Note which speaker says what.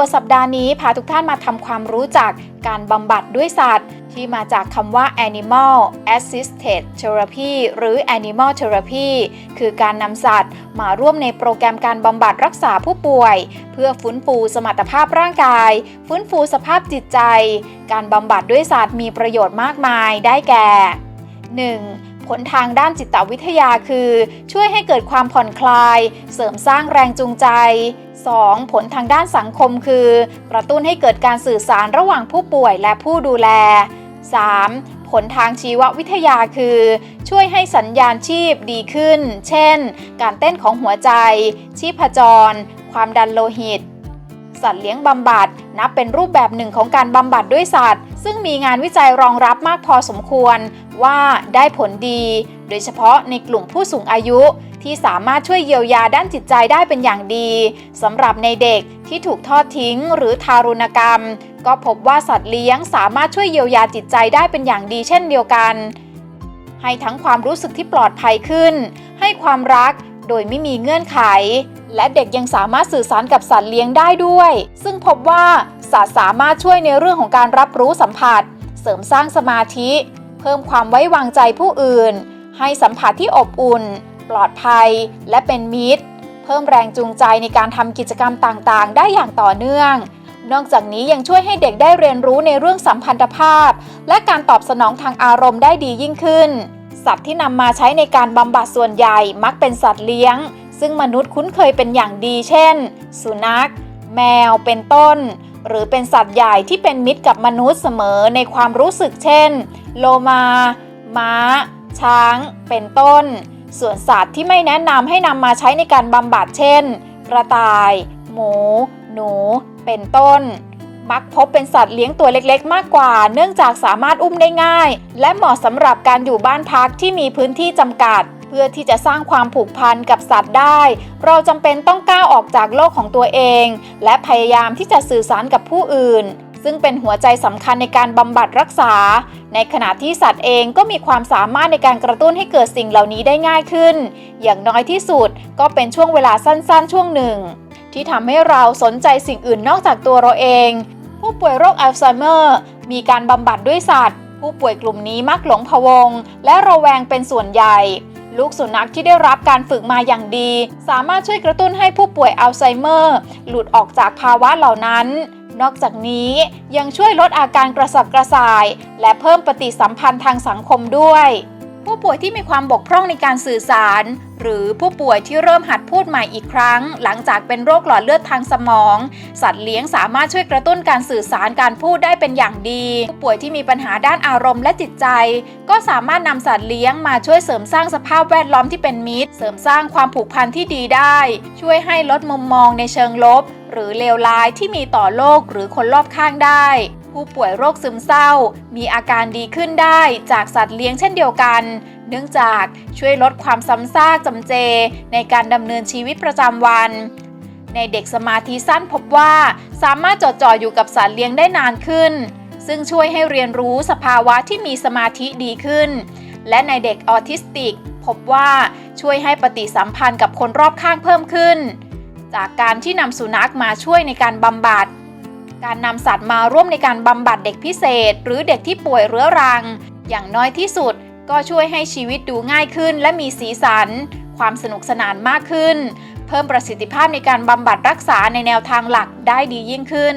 Speaker 1: วสัปดาห์นี้พาทุกท่านมาทำความรู้จักการบำบัดด้วยสัตว์ ที่มาจากคำว่า Animal Assisted Therapy หรือ Animal Therapy คือการนำสัตว์มาร่วมในโปรแกรมการบำบัดรักษาผู้ป่วย เพื่อฟื้นฟูสมรรถภาพร่างกาย ฟื้นฟูสภาพจิตใจ การบำบัดด้วยสัตว์มีประโยชน์มากมายได้แก่ 1. ผลทางด้านจิตวิทยาคือ ช่วยให้เกิดความผ่อนคลาย เสริมสร้างแรงจูงใจ 2. ผลทางด้านสังคมคือ กระตุ้นให้เกิดการสื่อสารระหว่างผู้ป่วยและผู้ดูแล 3. ผลทางชีววิทยาคือ ช่วยให้สัญญาณชีพดีขึ้น เช่น การเต้นของหัวใจ ชีพจร ความดันโลหิต สัตว์เลี้ยงบำบัดนับเป็นรูปแบบหนึ่งของการบำบัดด้วยสัตว์ ซึ่งมีงานวิจัยรองรับมากพอสมควรว่าได้ผลดี โดยเฉพาะในกลุ่มผู้สูงอายุที่สามารถช่วยเยียวยาด้านจิตใจได้เป็นอย่างดีสำหรับในเด็กที่ถูกทอดทิ้งหรือทารุณกรรม ก็พบว่าสัตว์เลี้ยงสามารถช่วยเยียวยาจิตใจได้เป็นอย่างดีเช่นเดียวกัน ให้ทั้งความรู้สึกที่ปลอดภัยขึ้น ให้ความรักโดยไม่มีเงื่อนไข และเด็กยังสามารถสื่อสารกับสัตว์เลี้ยงได้ด้วย ซึ่งพบว่าสัตว์สามารถช่วยในเรื่องของการรับรู้สัมผัส เสริมสร้างสมาธิ เพิ่มความไว้วางใจผู้อื่น ให้สัมผัสที่อบอุ่น ปลอดภัย และเป็นมิตร เพิ่มแรงจูงใจในการทำกิจกรรมต่างๆ ได้อย่างต่อเนื่อง นอกจากนี้ยังช่วยให้เด็กได้เรียนรู้ในเรื่องสัมพันธภาพ และการตอบสนองทางอารมณ์ได้ดียิ่งขึ้น สัตว์ที่นำมาใช้ในการบำบัดส่วนใหญ่มักเป็นสัตว์เลี้ยง ซึ่งมนุษย์คุ้นเคยเป็นอย่างดี เช่น สุนัข แมว เป็นต้น หรือเป็นสัตว์ใหญ่ที่เป็นมิตรกับมนุษย์เสมอในความรู้สึกเช่น โลมา ม้า ช้าง เป็นต้น ส่วนสัตว์ที่ไม่แนะนำให้นำมาใช้ในการบำบัดเช่น กระต่าย หมู หนู เป็นต้นมักพบเป็นสัตว์เลี้ยงตัวเล็กๆ มากกว่า เนื่องจากสามารถอุ้มได้ง่าย และเหมาะสำหรับการอยู่บ้านพักที่มีพื้นที่จำกัด เพื่อที่จะสร้างความผูกพันกับสัตว์ได้ เราจำเป็นต้องก้าวออกจากโลกของตัวเอง และพยายามที่จะสื่อสารกับผู้อื่น ซึ่งเป็นหัวใจสำคัญในการบำบัดรักษา ในขณะที่สัตว์เองก็มีความสามารถในการกระตุ้นให้เกิดสิ่งเหล่านี้ได้ง่ายขึ้น อย่างน้อยที่สุดก็เป็นช่วงเวลาสั้นๆ ช่วงหนึ่ง ที่ทำให้เราสนใจสิ่งอื่นนอกจากตัวเราเอง ผู้ป่วยโรคอัลไซเมอร์ มีการบำบัดด้วยสัตว์ ผู้ป่วยกลุ่มนี้มักหลงพะวง และระแวงเป็นส่วนใหญ่ ลูกสุนัขที่ได้รับการฝึกมาอย่างดี สามารถช่วยกระตุ้นให้ผู้ป่วยอัลไซเมอร์ หลุดออกจากภาวะเหล่านั้น นอกจากนี้ยังช่วยลดอาการกระสับกระส่าย และเพิ่มปฏิสัมพันธ์ทางสังคมด้วย ผู้ป่วยที่มีความบกพร่องในการสื่อสาร หรือผู้ป่วยที่เริ่มหัดพูดใหม่อีกครั้ง หลังจากเป็นโรคหลอดเลือดทางสมอง สัตว์เลี้ยงสามารถช่วยกระตุ้นการสื่อสารการพูดได้เป็นอย่างดี ผู้ป่วยที่มีปัญหาด้านอารมณ์และจิตใจ ก็สามารถนำสัตว์เลี้ยงมาช่วยเสริมสร้างสภาพแวดล้อมที่เป็นมิตร เสริมสร้างความผูกพันที่ดีได้ ช่วยให้ลดมุมมองในเชิงลบ หรือเลวร้ายที่มีต่อโลกหรือคนรอบข้างได้ผู้ป่วยโรคซึมเศร้า มีอาการดีขึ้นได้จากสัตว์เลี้ยงเช่นเดียวกัน เนื่องจากช่วยลดความซ้ำซากจำเจในการดำเนินชีวิตประจำวัน ในเด็กสมาธิสั้นพบว่าสามารถจดจ่ออยู่กับสัตว์เลี้ยงได้นานขึ้น ซึ่งช่วยให้เรียนรู้สภาวะที่มีสมาธิดีขึ้น และในเด็กออทิสติก พบว่าช่วยให้ปฏิสัมพันธ์กับคนรอบข้างเพิ่มขึ้น จากการที่นำสุนัขมาช่วยในการบำบัดการนำสัตว์มาร่วมในการบำบัดเด็กพิเศษ หรือเด็กที่ป่วยเรื้อรัง อย่างน้อยที่สุด ก็ช่วยให้ชีวิตดูง่ายขึ้น และมีสีสัน ความสนุกสนานมากขึ้น เพิ่มประสิทธิภาพในการบำบัดรักษาในแนวทางหลักได้ดียิ่งขึ้น